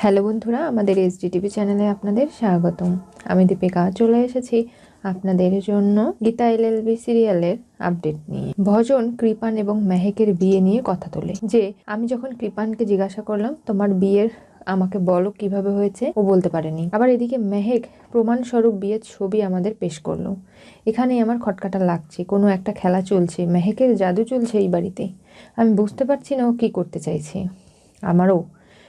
Hello বন্ধুরা, আমাদের SD TV চ্যানেলে আপনাদের স্বাগতম। আমি দীপিকা, চলে এসেছি আপনাদের জন্য গীতা এল এলএলবি সিরিয়ালের আপডেট নিয়ে। ভজন, কৃপান এবং মেহেকের বিয়ে নিয়ে কথা তোলে। যে, আমি যখন কৃপানকে জিজ্ঞাসা করলাম, তোমার বিয়ের আমাকে বলো কীভাবে হয়েছে, ও বলতে পারেনি। আবার এদিকে মেহেক প্রমাণস্বরূপ বিয়ের ছবি আমাদের পেশ করল। এখানেই আমার খটকাটা লাগছে, কোনো একটা খেলা চলছে, মেহেকের জাদু চলছে এই বাড়িতে। আমি বুঝতে পারছি না ও কী করতে চাইছে। আমারও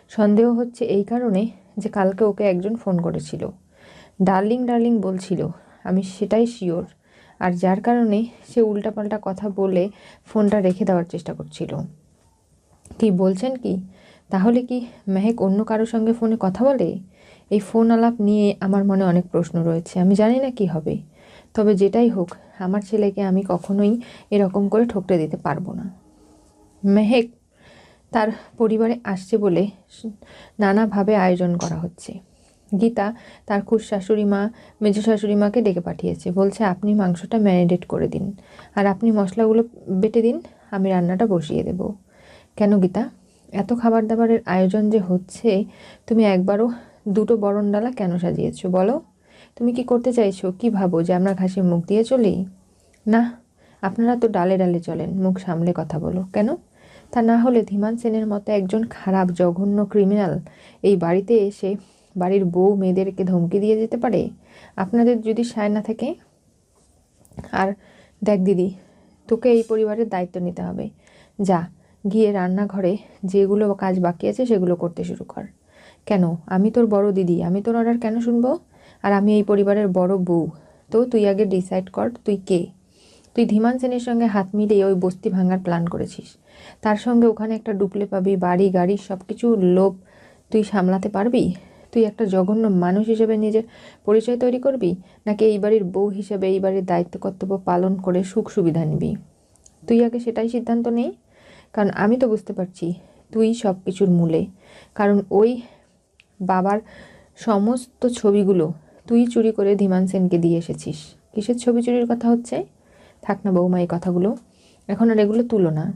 সন্দেহ হচ্ছে এই কারণে যে কালকে ওকে একজন ফোন করেছিল। ডার্লিং ডার্লিং বলছিল। আমি সেটাই শিওর। আর যার কারণে সে উল্টাপাল্টা কথা বলে ফোনটা রেখে দেওয়ার চেষ্টা করছিল। কি বলছেন কি? তাহলে কি মেহেক অন্য কারোর সঙ্গে ফোনে কথা বলে? এই ফোন আলাপ নিয়ে আমার মনে অনেক প্রশ্ন রয়েছে। আমি জানি না কি হবে। তবে যেটাই হোক, আমার ছেলেকে আমি কখনোই এরকম করে ঠকতে দিতে পারব না। মেহেক তার পরিবারে আসছে বলে নানাভাবে আয়োজন করা হচ্ছে। গীতা তার খুশ শাশুড়ি মা মেজ শাশুড়ি মাকে ডেকে পাঠিয়েছে। বলছে, আপনি মাংসটা ম্যারিনেট করে দিন। আর আপনি মশলাগুলো বেটে দিন, আমি রান্নাটা বসিয়ে দেব। কেন গীতা? এত খাবার দাবারের আয়োজন যে হচ্ছে, তুমি একবারও দুটো বরণ ডালা কেন সাজিয়েছো, বলো? তুমি কি করতে চাইছো? কি ভাবো যে আমরা ঘাসে মুখ দিয়ে চলি? না, আপনারা তো ডালে ডালে চলেন, মুখ সামলে কথা বলো। কেন? তা না হলে ধীমান সেনের মতো একজন খারাপ, জঘন্য ক্রিমিনাল এই বাড়িতে এসে বাড়ির বউ মেয়েদেরকে ধমকি দিয়ে যেতে পারে? আপনাদের যদি সায় না থাকে? আর দেখ দিদি, তোকে এই পরিবারের দায়িত্ব নিতে হবে। যা, গিয়ে রান্নাঘরে যেগুলো কাজ বাকি আছে সেগুলো করতে শুরু কর। কেন? আমি তোর বড় দিদি, আমি তোর অর্ডার কেন শুনব? আর আমি এই পরিবারের বড় বউ, তো তুই আগে ডিসাইড কর, তুই কে? তুই ধীমান সেনের সঙ্গে হাত মিলিয়ে ওই বস্তি ভাঙার প্ল্যান করেছিস। তার সঙ্গে ওখানে একটা ডুপলে পাবি, বাড়ি, গাড়ি সব কিছু লোভ তুই সামলাতে পারবি? তুই একটা জঘন্য মানুষ হিসেবে নিজের পরিচয় তৈরি করবি? নাকি এই বাড়ির বউ হিসেবে এই বাড়ির দায়িত্ব, কর্তব্য পালন করে সুখ সুবিধা নিবি? তুই আগে সেটাই সিদ্ধান্ত নেই? কারণ আমি তো বুঝতে পারছি, তুই সব কিছুর মূলে। কারণ ওই বাবার সমস্ত ছবিগুলো তুই চুরি করে ধীমান সেনকে দিয়ে এসেছিস। কিসের ছবি চুরির কথা হচ্ছে? থাক না বৌমা, এই কথাগুলো। এখন আর এগুলো তুলো না।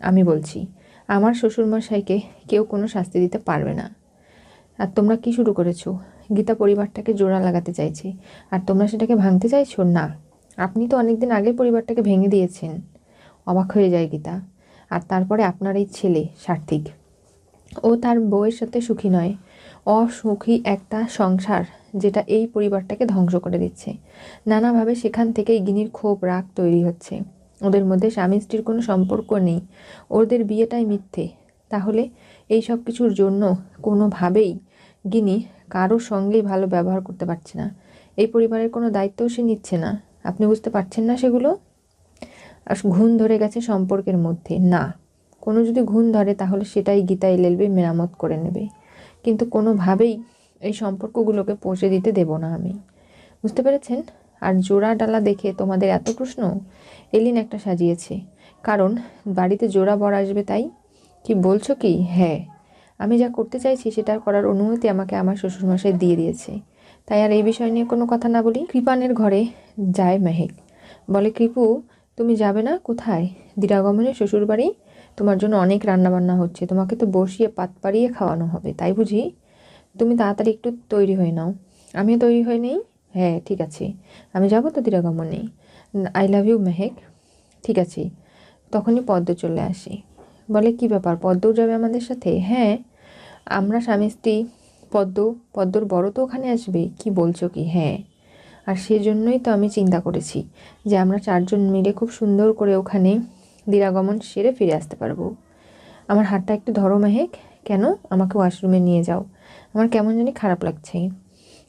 আমি বলছি, আমার শ্বশুরমশাইকে কেউ কোনো শাস্তি দিতে পারবে না। আর তোমরা কি শুরু করেছ? গীতা পরিবারটাকে জোড়া লাগাতে চাইছে। আর তোমরা সেটাকে ভাঙতে চাইছো? না। আপনি তো অনেকদিন আগে পরিবারটাকে ভেঙে দিয়েছেন। অবাক হয়ে যায় গীতা। আর তারপরে আপনার এই ছেলে, সার্থিক। ও তার বউয়ের সাথে সুখী নয়। অসুখী একটা সংসার যেটা এই পরিবারটাকে ধ্বংস করে দিচ্ছে। নানাভাবে সেখান থেকেই গিনির ক্ষোভ, রাগ তৈরি হচ্ছে। ওদের মধ্যে স্বামী স্ত্রীর কোনো সম্পর্ক নেই। ওদের বিয়েটাই মিথ্যে। তাহলে এই সব কিছুর জন্য কোনোভাবেই গিনি কারোর সঙ্গেই ভালো ব্যবহার করতে পারছে না। এই পরিবারের কোনো দায়িত্বও সে নিচ্ছে না। আপনি বুঝতে পারছেন না সেগুলো? আর ঘুণ ধরে গেছে সম্পর্কের মধ্যে। না। কোনো যদি ঘুণ ধরে তাহলে সেটাই গীতা এলএলবি মেরামত করে নেবে। কিন্তু কোনোভাবেই এই সম্পর্কগুলোকে পৌঁছে দিতে দেব না আমি। বুঝতে পেরেছেন? আর জোড়া ডালা দেখে তোমাদের এত প্রশ্ন? এলিন একটা সাজিয়েছে। কারণ বাড়িতে জোড়া বর আসবে তাই? কি বলছো কি? হ্যাঁ। আমি যা করতে চাইছি সেটা করার অনুমতি আমাকে আমার শ্বশুরমশাই দিয়ে দিয়েছে। তাই আর এই বিষয় নিয়ে কোনো কথা না বলি। কৃপানের ঘরে যায় মেহেক। বলে, কৃপু, তুমি যাবে না? কোথায়? দিরাগমনের শ্বশুর বাড়ি তোমার জন্য অনেক রান্নাবান্না হচ্ছে। তোমাকে তো বসিয়ে পাত পাড়িয়ে খাওয়ানো হবে, তাই বুঝি? তুমি তাড়াতাড়ি একটু তৈরি হয়ে নাও। আমিও তৈরি হয়ে নেই? হ্যাঁ ঠিক আছে। আমি যাব তো দিরাগমনে আই লাভ ইউ, মেহেক। ঠিক আছে। তখনই পদ্ম চলে আসি। বলে, কি ব্যাপার? পদ্মও যাবে আমাদের সাথে? হ্যাঁ আমরা স্বামী স্ত্রী, পদ্ম, পদ্মর বড় তো ওখানে আসবে। কি বলছো কি? হ্যাঁ। আর সেজন্যই তো আমি চিন্তা করেছি যে আমরা চারজন মিলে খুব সুন্দর করে ওখানে দিরাগমন সেরে ফিরে আসতে পারব। আমার হাতটা একটু ধরো, মেহেক। কেন? আমাকে ওয়াশরুমে নিয়ে যাও। আমার কেমন জানি খারাপ লাগছে।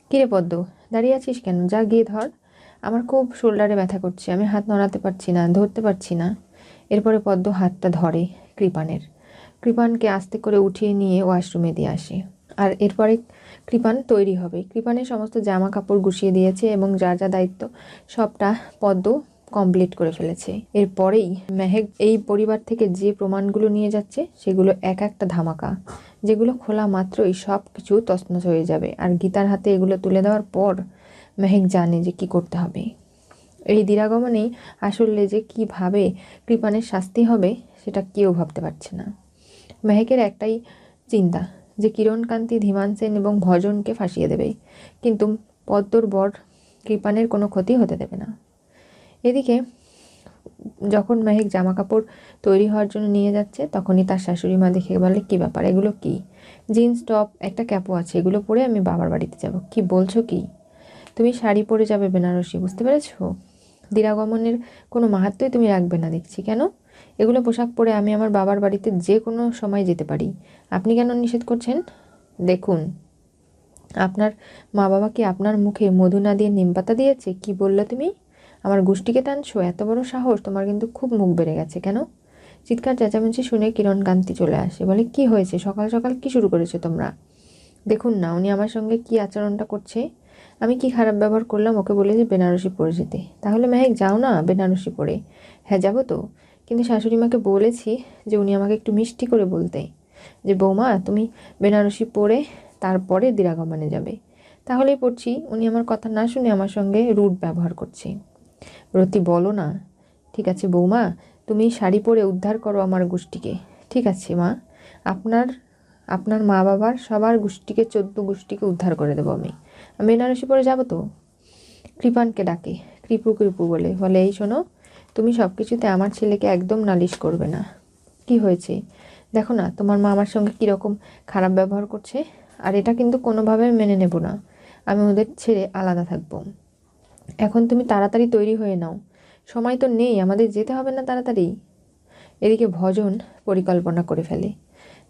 কিরে পদ্ম, দাঁড়িয়ে আছিস কেন? যা গিয়ে ধর। আমার খুব শোল্ডারে ব্যথা করছে। আমি হাত নড়াতে পারছি না, ধরতে পারছি না। এরপরে পদ্ম হাতটা ধরে কৃপানের। কৃপানকে আস্তে করে উঠিয়ে নিয়ে ওয়াশরুমে দিয়ে আসে। আর এরপরে কৃপান তৈরি হবে। কৃপানের সমস্ত জামা কাপড় গুছিয়ে দিয়েছে এবং যা যা দায়িত্ব সবটা পদ্ম কমপ্লিট করে ফেলেছে। এরপরেই মেহেক এই পরিবার থেকে যে প্রমাণগুলো নিয়ে যাচ্ছে, সেগুলো এক একটা ধামাকা, যেগুলো খোলা মাত্রই সব কিছু তছনছ হয়ে যাবে। আর গীতার হাতে এগুলো তুলে দেওয়ার পর মেহেক জানে যে কি করতে হবে। এই দিরাগমনেই আসলে যে কীভাবে কৃপানের শাস্তি হবে, সেটা কেউ ভাবতে পারছে না। মেহেকের একটাই চিন্তা যে কিরণকান্তি, ধীমান সেন এবং ভজনকে ফাঁসিয়ে দেবে। কিন্তু পদ্মর বর কৃপানের কোনো ক্ষতি হতে দেবে না। এদিকে যখন মেহেক জামা কাপড় তৈরি হওয়ার জন্য নিয়ে যাচ্ছে, তখনই তার শাশুড়ি মা দেখে বলে, কী ব্যাপার, এগুলো কি? জিন্স, টপ, একটা ক্যাপও আছে, এগুলো পরে আমি বাবার বাড়িতে যাব। কি, বলছো কি? তুমি শাড়ি পরে যাবে বেনারসি, বুঝতে পেরেছ? দিরাগমনের কোনো মাহাত্মই তুমি রাখবে না, দেখছি, কেন? এগুলো পোশাক পরে আমি আমার বাবার বাড়িতে যে কোনো সময় যেতে পারি। আপনি কেন নিষেধ করছেন? দেখুন, আপনার মা বাবা কি আপনার মুখে মধু না দিয়ে নিমপাতা দিয়েছে? কি বললে তুমি? আমার গোষ্ঠীকে টানছো এত বড় সাহস, তোমার কিন্তু খুব মুখ বেড়ে গেছে, কেন? চিৎকার, চেঁচামেচি শুনে কিরণ কান্তি চলে আসে, বলে, কি হয়েছে? সকাল সকাল কি শুরু করেছ তোমরা? দেখুন না, উনি আমার সঙ্গে কি আচরণটা করছে? আমি কি খারাপ ব্যবহার করলাম ওকে বলেছি বেনারসি পরে যেতে? তাহলে মেহেক, যাও না বেনারসি পরে। হ্যাঁ যাব তো। কিন্তু শাশুড়ি মাকে বলেছি যে উনি আমাকে একটু মিষ্টি করে বলতে, যে, বৌমা, তুমি বেনারসি পরে তারপরে দিরাগমনে যাবে। তাহলেই পড়ছি, উনি আমার কথা না শুনে আমার সঙ্গে রুট ব্যবহার করছে। রতি, বলো না। ঠিক আছে, বৌমা, তুমি শাড়ি পরে উদ্ধার করো আমার গোষ্ঠীকে। ঠিক আছে, মা। আপনার আপনার মা বাবার সবার গোষ্ঠীকে, চোদ্দ গোষ্ঠীকে উদ্ধার করে দেবো আমি। আমি বেনারসি পরে যাব তো? কৃপানকে ডাকে। কৃপু কৃপু বলে। বলে, এই শোনো, তুমি সব কিছুতে আমার ছেলেকে একদম নালিশ করবে না। কি হয়েছে? দেখো না, তোমার মা আমার সঙ্গে কীরকম খারাপ ব্যবহার করছে, আর এটা কিন্তু কোনোভাবে মেনে নেব না। আমি ওদের ছেড়ে আলাদা থাকব। এখন তুমি তাড়াতাড়ি তৈরি হয়ে নাও। সময় তো নেই, আমাদের যেতে হবে না তাড়াতাড়ি। এদিকে ভজন পরিকল্পনা করে ফেলে।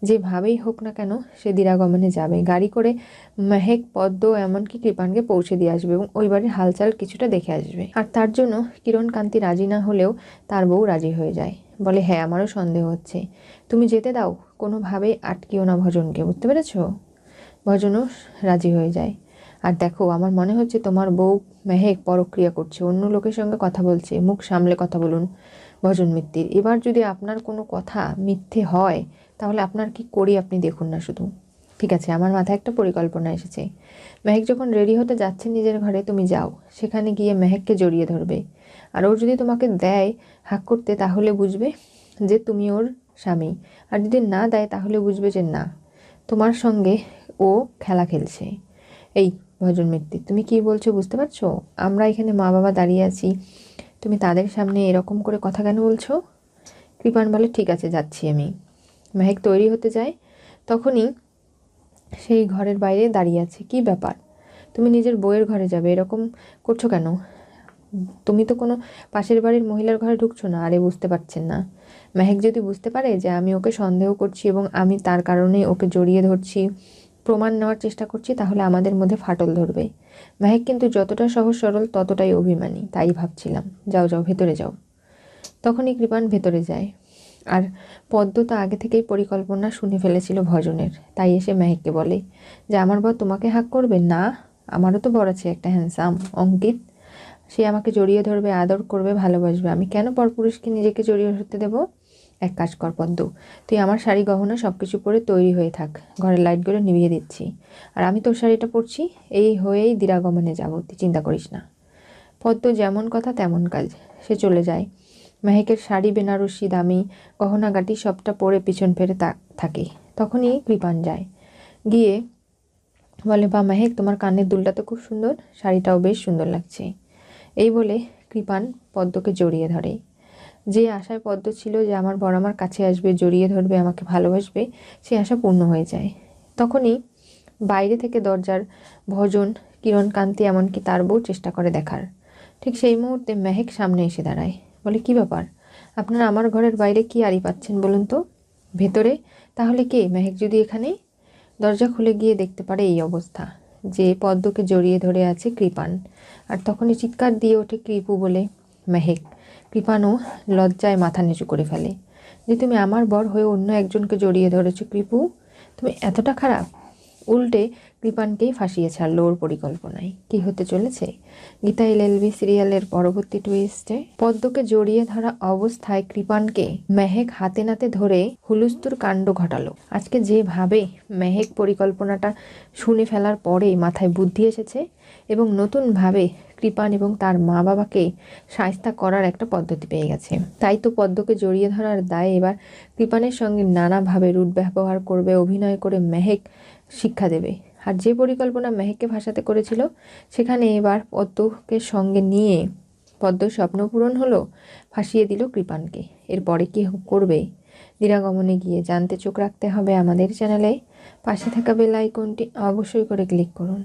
যেভাবেই হোক না কেন, সে দিরাগমনে যাবে। গাড়ি করে মেহেক, পদ্ম, এমনকি কৃপানকে পৌঁছে দিয়ে আসবে এবং ওই বাড়ির হালচাল কিছুটা দেখে আসবে। আর তার জন্য কিরণ কান্তি রাজি না হলেও তার বউ রাজি হয়ে যায়। বলে হ্যাঁ আমারও সন্দেহ হচ্ছে। তুমি যেতে দাও। কোনোভাবেই আটকিও না ভজনকে, বুঝতে পেরেছ? ভজনও রাজি হয়ে যায়। আর দেখো, আমার মনে হচ্ছে তোমার বউ মেহেক পরক্রিয়া করছে, অন্য লোকের সঙ্গে কথা বলছে, মুখ সামলে কথা বলুন, ভজন মিত্তির। এবার যদি আপনার কোনো কথা মিথ্যে হয়, তাহলে আপনার কি করি আপনি দেখুন না শুধু। ঠিক আছে, আমার মাথায় একটা পরিকল্পনা এসেছে। মেহেক যখন রেডি হতে যাচ্ছে নিজের ঘরে, তুমি যাও। সেখানে গিয়ে মেহেককে জড়িয়ে ধরবে। আর ওর যদি তোমাকে দেয় হাক করতে, তাহলে বুঝবে যে তুমি ওর স্বামী। আর যদি না দেয়, তাহলে বুঝবে যে না, তোমার সঙ্গে ও খেলা খেলছে। এই ভজন মিত্তি তুমি কি বলছো বুঝতে পারছ? আমরা এখানে মা বাবা দাঁড়িয়ে আছি। তুমি তাদের সামনে এরকম করে কথা কেন বলছো? কৃপান বলে, ঠিক আছে, যাচ্ছি আমি। মেহেক তৈরি হতে যায়। তখনই সেই ঘরের বাইরে দাঁড়িয়ে আছে। কি ব্যাপার? তুমি নিজের বইয়ের ঘরে যাবে, এরকম করছ কেন? তুমি তো কোনো পাশের বাড়ির মহিলার ঘরে ঢুকছো না, আরে বুঝতে পারছেন না। মেহেক যদি বুঝতে পারে যে আমি ওকে সন্দেহ করছি এবং আমি তার কারণে ওকে জড়িয়ে ধরছি প্রমাণ নেওয়ার চেষ্টা করছি, তাহলে আমাদের মধ্যে ফাটল ধরবে। মেহেক কিন্তু যতটা সহজ সরল, ততটাই অভিমানী, তাই ভাবছিলাম, যাও যাও, ভেতরে যাও। তখনই কৃপান ভেতরে যায়। আর পদ্ম তো আগে থেকেই পরিকল্পনা শুনে ফেলেছিল ভজনের, তাই এসে মেহেককে বলে, যে আমার বর তোমাকে হাক করবে? না, আমারও তো বর আছে একটা হ্যান্ডসাম অঙ্কিত। সে আমাকে জড়িয়ে ধরবে, আদর করবে, ভালোবাসবে। আমি কেন পরপুরুষকে নিজেকে জড়িয়ে ধরতে দেবো? এক কাজ কর পদ্ম, তুই আমার শাড়ি গহনা সব কিছু পরে তৈরি হয়ে থাক ঘরের লাইটগুলো নিভিয়ে দিচ্ছি। আর আমি তোর শাড়িটা পরছি, এই হয়েই দিরাগমনে যাব, তুই চিন্তা করিস না। পদ্ম যেমন কথা তেমন কাজ, সে চলে যায়। মেহেকের শাড়ি বেনারসি দামি, গহনাগাটি সবটা পরে পিছন ফেরে থাকে, তখনই কৃপান যায়। গিয়ে বলে বা মেহেক, তোমার কানের দুলটা তো খুব সুন্দর, শাড়িটাও বেশ সুন্দর লাগছে। এই বলে কৃপান পদ্মকে জড়িয়ে ধরে। যে আশায় পদ্ম ছিল যে আমার বর আমার কাছে আসবে, জড়িয়ে ধরবে, আমাকে ভালোবাসবে, সেই আশা পূর্ণ হয়ে যায়। তখনই বাইরে থেকে দরজার ভজন, কিরণ কান্তি এমনকি তার বউ চেষ্টা করে দেখার। ঠিক সেই মুহূর্তে মেহেক সামনে এসে দাঁড়ায়। বলে, কি ব্যাপার? আপনারা আমার ঘরের বাইরে কি আড়ি পাচ্ছেন বলুন তো? ভেতরে? তাহলে কে? মেহেক যদি এখানে? দরজা খুলে গিয়ে দেখতে পারে এই অবস্থা, যে পদ্মকে জড়িয়ে ধরে আছে কৃপান। আর তখনই চিৎকার দিয়ে ওঠে কৃপু বলে, মেহেক কৃপানও লজ্জায় মাথা নিচু করে ফেলে। যে তুমি আমার বর হয়ে অন্য একজনকে জড়িয়ে ধরেছো কৃপু, তুমি এতটা খারাপ? উল্টে কৃপানকেই ফাঁসিয়ে ছাড়লো ওর পরিকল্পনায়। কি হতে চলেছে? গীতা এলএলবি সিরিয়ালের পরবর্তী টুইস্টে পদ্মকে জড়িয়ে ধরা অবস্থায় কৃপানকে মেহেক হাতে নাতে ধরে হুলুস্তুর কাণ্ড ঘটালো। আজকে যেভাবে মেহেক পরিকল্পনাটা শুনে ফেলার পরেই মাথায় বুদ্ধি এসেছে এবং নতুনভাবে কৃপান এবং তার মা বাবাকে সায়স্তা করার একটা পদ্ধতি পেয়ে গেছে। তাই তো পদ্মকে জড়িয়ে ধরার দায়ে এবার কৃপানের সঙ্গে নানাভাবে রুট ব্যবহার করবে, অভিনয় করে মেহেক শিক্ষা দেবে। আর যে পরিকল্পনা মেহেককে ভাসাতে করেছিল, সেখানে এবার পদ্মকে সঙ্গে নিয়ে পদ্ম স্বপ্ন পূরণ হলো ফাঁসিয়ে দিল কৃপানকে। এরপরে কি করবে? দিরাগমনে গিয়ে জানতে চোখ রাখতে হবে আমাদের চ্যানেলে। পাশে থাকা বেল আইকনটি অবশ্যই করে ক্লিক করুন।